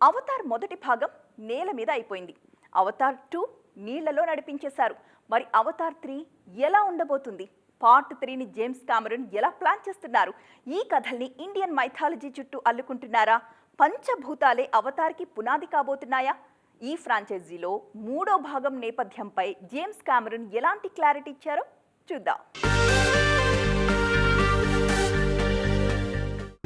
Avatar మొదటి భాగం నేల మీద అయిపోయింది. అవతార్ టూ నీళ్ళలో నడిపించేశారు. మరి అవతార్ త్రీ ఎలా ఉండబోతుంది? పార్ట్ త్రీని జేమ్స్ కామరన్ ఎలా ప్లాన్ చేస్తున్నారు? ఈ కథల్ని ఇండియన్ మైథాలజీ చుట్టూ అల్లుకుంటున్నారా? పంచభూతాలే అవతార్కి పునాది కాబోతున్నాయా? ఈ ఫ్రాంచైజీలో మూడో భాగం నేపథ్యంపై జేమ్స్ కామరన్ ఎలాంటి క్లారిటీ ఇచ్చారో చూద్దాం.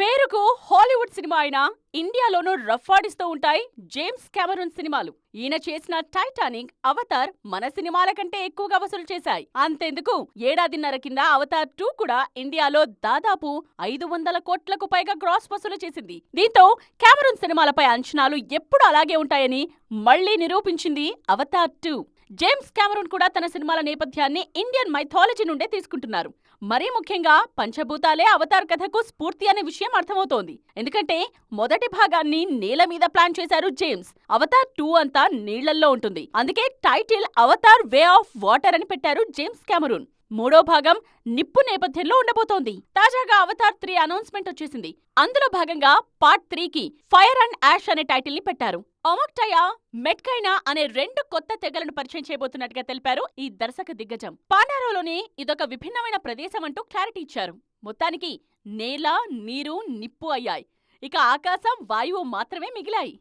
పేరుకు హాలీవుడ్ సినిమా అయినా ఇండియాలోనూ రఫాడిస్తూ ఉంటాయి జేమ్స్ కెమెరూన్ సినిమాలు. ఈయన చేసిన టైటానిక్ అవతార్ మన సినిమాల కంటే ఎక్కువగా వసూలు చేశాయి. అంతెందుకు? ఏడాదిన్నర కింద అవతార్ టూ కూడా ఇండియాలో దాదాపు ఐదు వందల కోట్లకు పైగా గ్రాస్ వసూలు చేసింది. దీంతో కెమెరూన్ సినిమాలపై అంచనాలు ఎప్పుడు అలాగే ఉంటాయని మళ్ళీ నిరూపించింది అవతార్ టూ. జేమ్స్ కెమెరూన్ కూడా తన సినిమాల నేపథ్యాన్ని ఇండియన్ మైథాలజీ నుండే తీసుకుంటున్నారు. మరీ ముఖ్యంగా పంచభూతాలే అవతార్ కథకు స్ఫూర్తి అనే విషయం అర్థమవుతోంది. ఎందుకంటే మొదటి భాగాన్ని నేల మీద ప్లాన్ చేశారు జేమ్స్. అవతార్ టూ అంతా నీళ్ళల్లో ఉంటుంది. అందుకే title Avatar way of water అని పెట్టారు జేమ్స్ కెమెరూన్ మూడో భాగం నిప్పు నేపథ్యంలో ఉండబోతోంది. తాజాగా అవతార్ త్రీ అనౌన్స్మెంట్ వచ్చేసింది. అందులో భాగంగా పార్ట్ త్రీకి ఫైర్ అండ్ యాష్ అనే టైటిల్ని పెట్టారు. ఒమక్టయా మెట్కైనా అనే రెండు కొత్త తెగలను పరిచయం చేయబోతున్నట్టుగా తెలిపారు ఈ దర్శక దిగ్గజం. పానారోలోనే ఇదొక విభిన్నమైన ప్రదేశం అంటూ క్లారిటీ ఇచ్చారు. మొత్తానికి నేల నీరు నిప్పు అయ్యాయి. ఇక ఆకాశం వాయువు మాత్రమే మిగిలాయి.